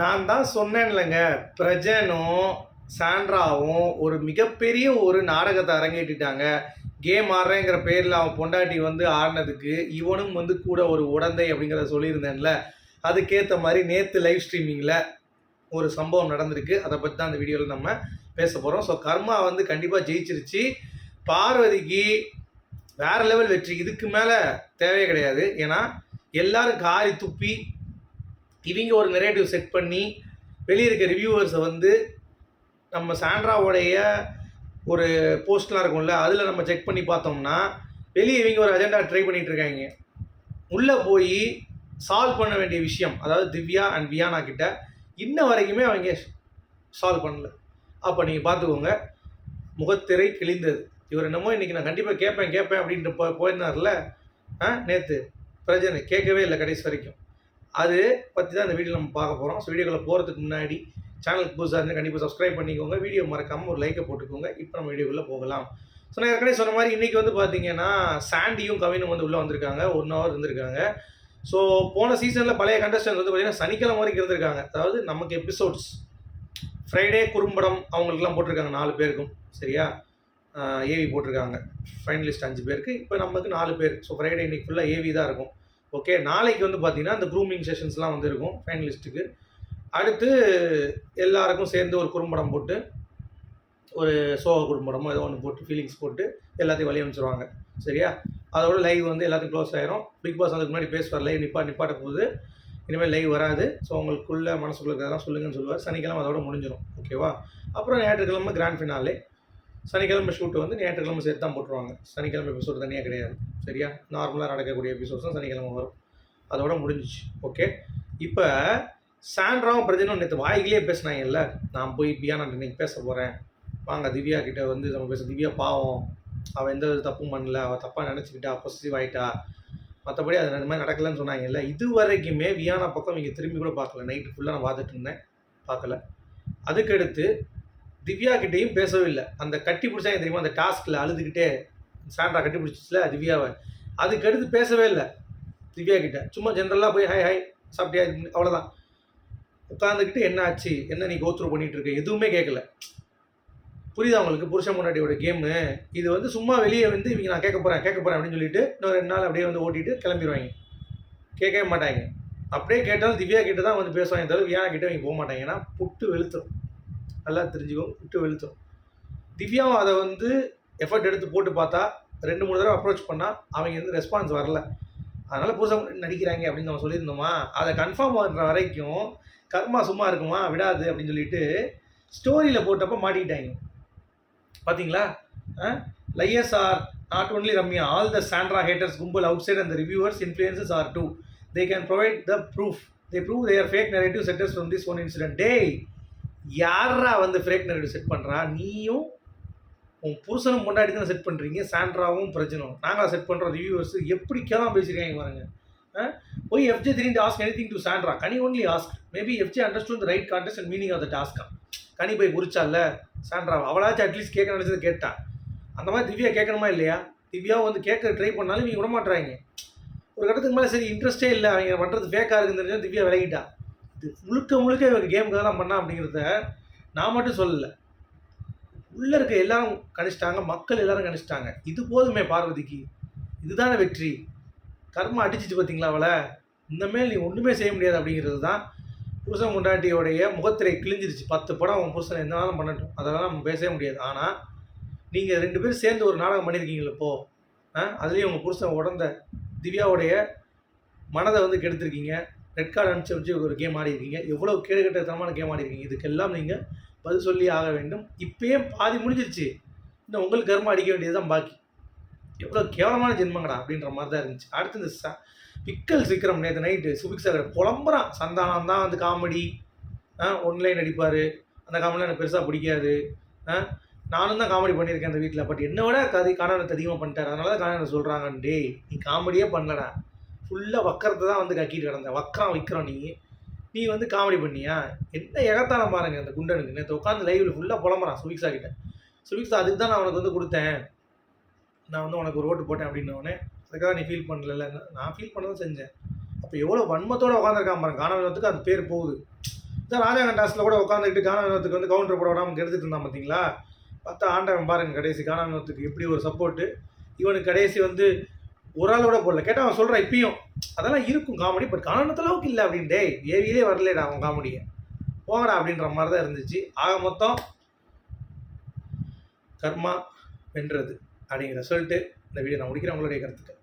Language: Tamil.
நான் தான் சொன்னேன்லங்க பிரஜனும் சாண்ட்ராவும் ஒரு மிகப்பெரிய ஒரு நாடகத்தை அரங்கேற்றிட்டாங்க. கேம் ஆடுறேங்கிற பேரில் அவன் பொண்டாட்டி வந்து ஆடினதுக்கு இவனும் வந்து கூட ஒரு உடந்தை அப்படிங்கிறத சொல்லியிருந்தேன்ல. அதுக்கேற்ற மாதிரி நேற்று லைவ் ஸ்ட்ரீமிங்கில் ஒரு சம்பவம் நடந்திருக்கு. அதை பற்றி தான் அந்த வீடியோவில் நம்ம பேச போகிறோம் ஸோ கர்மா வந்து கண்டிப்பாக ஜெயிச்சிருச்சு. பார்வதிக்கு வேற லெவல் வெற்றி. இதுக்கு மேலே தேவையே கிடையாது. ஏன்னா எல்லாரும் காரி துப்பி இவங்க ஒரு நெரேட்டிவ் செட் பண்ணி வெளியே இருக்க ரிவ்யூவர்ஸை வந்து நம்ம சாண்ட்ராவோடைய ஒரு போஸ்ட்லாம் இருக்கும்ல அதில் நம்ம செக் பண்ணி பார்த்தோம்னா வெளியே இவங்க ஒரு அஜெண்டா ட்ரை பண்ணிட்டு இருக்காங்க உள்ளே போய் சால்வ் பண்ண வேண்டிய விஷயம் அதாவது திவ்யா அண்ட் வியானா கிட்ட இன்ன வரைக்குமே அவங்க சால்வ் பண்ணல. அப்போ நீங்கள் பார்த்துக்கோங்க முகத்திரை கிழிந்தது. இவர் என்னமோ இன்றைக்கி நான் கண்டிப்பாக கேட்பேன் கேட்பேன் அப்படின்ட்டு போ போயிருந்தார்ல ஆ நேற்று பிரஜனை கேட்கவே இல்லை கடைசி வரைக்கும். அது பற்றி தான் இந்த வீடியோ நம்ம பார்க்க போகிறோம் ஸோ வீடியோக்குள்ள போகிறதுக்கு முன்னாடி சேனலுக்கு புதுசாக இருந்தால் கண்டிப்பாக சப்ஸ்கிரைப் பண்ணிக்கோங்க. வீடியோ மறக்காமல் ஒரு லைக்கை போட்டுக்கோங்க. இப்போ நம்ம வீடியோக்குள்ளே போகலாம். ஸோ நான் ஏற்கனவே சொன்ன மாதிரி இன்றைக்கி வந்து பார்த்தீங்கன்னா சாண்டியும் கவினும் வந்து உள்ளே வந்திருக்காங்க. ஒன் ஹவர் இருந்திருக்காங்க. ஸோ போன சீசனில் பழைய கண்டஸ்டன்ட் வந்து பார்த்தீங்கன்னா சனிக்கிழமை வரைக்கும் இருந்திருக்காங்க. அதாவது நமக்கு எபிசோட்ஸ் ஃப்ரைடே குறும்படம் அவங்களுக்குலாம் போட்டிருக்காங்க நாலு பேருக்கும். சரியா? ஏவி போட்டிருக்காங்க. ஃபைனலிஸ்ட் அஞ்சு பேருக்கு. இப்போ நமக்கு நாலு பேர். ஸோ ஃப்ரைடே இன்னைக்கு ஃபுல்லாக ஏவி தான் இருக்கும். ஓகே நாளைக்கு வந்து பார்த்தீங்கன்னா அந்த க்ரூமிங் செஷன்ஸ்லாம் வந்து இருக்கும் ஃபைனலிஸ்ட்டுக்கு அடுத்து எல்லாருக்கும் சேர்ந்து ஒரு குறும்படம் போட்டு ஒரு சோக குறும்படமோ ஏதோ ஒன்று போட்டு ஃபீலிங்ஸ் போட்டு எல்லாத்தையும் வழி அனுப்பிச்சிருவாங்க. சரியா? அதோட லைவ் வந்து எல்லாத்தையும் க்ளோஸ் ஆயிரும். பிக் பாஸ் அதுக்கு முன்னாடி பேசுவார் லைவ் நிப்பா நிப்பாட்ட போகுது. இனிமேல் லைவ் வராது. ஸோ உங்களுக்குள்ளே மனசுக்குள்ள இருக்கிறதெல்லாம் சொல்லுங்கன்னு சொல்லுவார். சனிக்கிழமை அதோட முடிஞ்சிடும் ஓகேவா அப்புறம் ஞாயிற்றுக்கிழமை கிராண்ட் ஃபினாலே சனிக்கிழமை ஷூட்டு வந்து ஞாயிற்றுக்கிழமை சேர்த்து தான் போட்டுருவாங்க. சனிக்கிழமை எபிசோடு தனியாக கிடையாது. சரியா? நார்மலாக நடக்கக்கூடிய எபிசோட்ஸ் தான் சனிக்கிழமை வரும். அதோட முடிஞ்சிச்சு. ஓகே இப்போ சாண்ட்ராவும் பிரஜனும் நேற்று வாய்கிலே பேசினாங்கல்ல? நான் போய் பியானா இன்றைக்கி பேச போகிறேன் வாங்க திவ்யா கிட்டே வந்து நம்ம பேச திவ்யா பாவம். அவள் எந்த ஒரு தப்பும் பண்ணல. அவள் தப்பாக நினச்சிக்கிட்டா பொசிட்டிவ் ஆகிட்டா மற்றபடி அது அந்த மாதிரி நடக்கலன்னு சொன்னாங்கல்ல? இது வரைக்குமே வியானா பக்கம் இங்கே திரும்பி கூட பார்க்கல. நைட்டு ஃபுல்லாக நான் பார்த்துட்டு இருந்தேன். பார்க்கல. அதுக்கடுத்து திவ்யா கிட்டேயும் பேசவே இல்லை. அந்த கட்டி பிடிச்சாங்க தெரியுமா அந்த டாஸ்கில் அழுதுகிட்டே சாண்ட்ரா கட்டி பிடிச்சிச்சுல திவ்யாவை. அதுக்கடுத்து பேசவே இல்லை திவ்யா கிட்ட சும்மா ஜென்ரலாக போய் ஹாய் ஹாய் சாப்பிட்டியா? இது அவ்வளோதான் உட்காந்துக்கிட்டு என்ன ஆச்சு? என்ன நீ கோத்ரூ பண்ணிகிட்டு இருக்க? எதுவுமே கேட்கல புரியுதா உங்களுக்கு? புருஷன் முன்னாடியோட கேமு இது வந்து சும்மா வெளியே வந்து இவங்க நான் கேட்க போகிறேன் கேட்க போகிறேன் அப்படின்னு சொல்லிட்டு இன்னும் ரெண்டு நாள் அப்படியே வந்து ஓட்டிட்டு கிளம்பிடுவாங்க கேட்கவே மாட்டாங்க. அப்படியே கேட்டாலும் திவ்யா கிட்ட தான் வந்து பேசுவாங்க தவிர வியானா கிட்ட அவங்க போக மாட்டாங்க. ஏன்னா புட்டு வெளுத்துரும். நல்லா தெரிஞ்சுக்கும் விட்டு வெளுத்துரும். திவ்யாவும் அதை வந்து எஃபர்ட் எடுத்து போட்டு பார்த்தா ரெண்டு மூணு தடவை அப்ரோச் பண்ணால் அவங்க வந்து ரெஸ்பான்ஸ் வரல. அதனால் புதுசாக நடிக்கிறாங்க அப்படின்னு நம்ம சொல்லியிருந்தோமா? அதை கன்ஃபார்ம் பண்ணுற வரைக்கும் கர்மா சும்மா இருக்குமா? விடாது அப்படின்னு சொல்லிட்டு ஸ்டோரியில் போட்டப்போ மாட்டிக்கிட்டாங்க. பார்த்தீங்களா liars are not only Ramya all the Sandra haters கும்பல் outside and reviewers influences are do they can provide the proof they prove their fake narrative setters from this one incident day யாரா வந்து ஃபேக் செட் பண்ணுறா நீயும் உன் புருஷனும் கொண்டாடி தான் செட் பண்ணுறீங்க சாண்ட்ராவும் பிரச்சனும் நாங்கள் செட் பண்ணுறோம் ரிவ்யூவர்ஸ் எப்படி கேளாம பேசியிருக்காங்க பாருங்க. போய் எஃப்ஜே திரும்பி ask anything to Sandra. Kani only ask maybe FJ understood right context and meaning of the டாஸ்கா Kani போய் குறிச்சால சாண்ட்ரா அவளாச்சும் அட்லீஸ்ட் கேட்க நினச்சது கேட்டா. அந்த மாதிரி திவ்யா கேட்கணுமா இல்லையா? திவ்யா வந்து கேட்க ட்ரை பண்ணாலும் இவங்க விட மாட்டுறாங்க ஒரு கட்டத்துக்கு மேலே சரி இன்ட்ரெஸ்டே இல்லை. அவங்க பண்ணுறது ஃபேக்காக இருக்குன்னு தெரிஞ்சால் திவ்யா விலகிட்டா. முழுக்க முழுக்க இவங்க கேமுக்காக தான் பண்ணா அப்படிங்கிறத நான் மட்டும் சொல்லலை. உள்ளே இருக்க எல்லாரும் கணிச்சிட்டாங்க மக்கள் எல்லாரும் கணிச்சிட்டாங்க. இது போதுமே பார்வதிக்கு. இதுதானே வெற்றி. கர்மம் அடிச்சிட்டு பார்த்தீங்களா அவளை? இந்தமேல் நீ ஒன்றுமே செய்ய முடியாது அப்படிங்கிறது தான் புருஷன் முண்டாட்டியோடைய முகத்திரை கிழிஞ்சிருச்சு. பத்து படம் அவன் புருஷன் என்ன வேணாலும் பண்ணட்டும். அதெல்லாம் நம்ம பேசவே முடியாது. ஆனால் நீங்கள் ரெண்டு பேரும் சேர்ந்து ஒரு நாடகம் பண்ணியிருக்கீங்களே இப்போ ஆ? அதுலேயும் உங்கள் புருஷன் உடந்த திவ்யாவுடைய மனதை வந்து கெடுத்திருக்கீங்க. ரெட் கார்டு அனுப்பிச்சு வச்சு ஒரு கேம் ஆடி இருக்கீங்க எவ்வளோ கேடுகட்டத்தனமான கேம் ஆடி இருக்கீங்க இதுக்கெல்லாம் நீங்கள் பதில் சொல்லி ஆக வேண்டும். இப்பயே பாதி முடிஞ்சிருச்சு. இன்னும் உங்களுக்கு கர்மம் அடிக்க வேண்டியது தான் பாக்கி. எவ்வளோ கேவலமான ஜென்மங்கடா அப்படின்ற மாதிரி தான் இருந்துச்சு. அடுத்து இந்த ச பிக்கல் விக்ரம் நேற்று நைட்டு சுபிக் சாகர் புலம்புறான். சந்தானம் தான் வந்து காமெடி ஒன்லைன் அடிப்பார் அந்த காமெடிலாம் எனக்கு பெருசாக பிடிக்காது. ஆ நானும் தான் காமெடி பண்ணியிருக்கேன் அந்த வீட்டில் பட் என்னை விட கதை காணவனத்தை அதிகமாக பண்ணிட்டார். அதனால தான் காணவனை சொல்கிறாங்க டேய் நீ காமெடியே பண்ணலடா. ஃபுல்லாக வக்கரத்தை தான் வந்து கக்கிட்டு கிடந்த. வக்கரம் விற்கிறோம் நீ. நீ வந்து காமெடி பண்ணியா? என்ன எகத்தானம் பாருங்க அந்த குண்டனுக்கு. நேற்று உட்காந்து லைவில் ஃபுல்லாக புலம்புறான் சுபிக்ஸா கிட்ட. சுபிக்ஸா அதுக்கு தான் நான் உனக்கு வந்து கொடுத்தேன். நான் வந்து உனக்கு ஒரு ஓட்டு போட்டேன் அப்படின்னோடனே அதுக்காக நீ ஃபீல் பண்ணல நான் ஃபீல் பண்ணதான் செஞ்சேன். அப்போ எவ்வளோ வன்மத்தோடு உட்காந்துருக்கான் பாருங்க. காணவனத்துக்கு அது பேர் போகுது. இந்த ராஜா டாஸில் கூட உட்காந்துக்கிட்டு காணா வினோத்துக்கு வந்து கவுண்டர் போட விடாமல் எடுத்துட்டு இருந்தான் பார்த்தீங்களா பார்த்தா ஆண்டவன் பாருங்க கடைசி. காணா வினோத்துக்கு எப்படி ஒரு சப்போர்ட்டு இவனுக்கு கடைசி வந்து ஒரு ஆளோட போடல. கேட்டால் அவன் சொல்கிறான் இப்பயும். அதெல்லாம் இருக்கும் காமெடி பட் காரணத்து அளவுக்கு இல்லை அப்படின்னு. ஏவியிலே வரலடா அவன் காமெடியை. போங்கடா அப்படின்ற மாதிரி தான் இருந்துச்சு. ஆக மொத்தம் கர்மா வென்றது அப்படிங்கிற சொல்லிட்டு இந்த வீடியோ நான் முடிக்கிறேன் உங்களுடைய கருத்துக்கள்.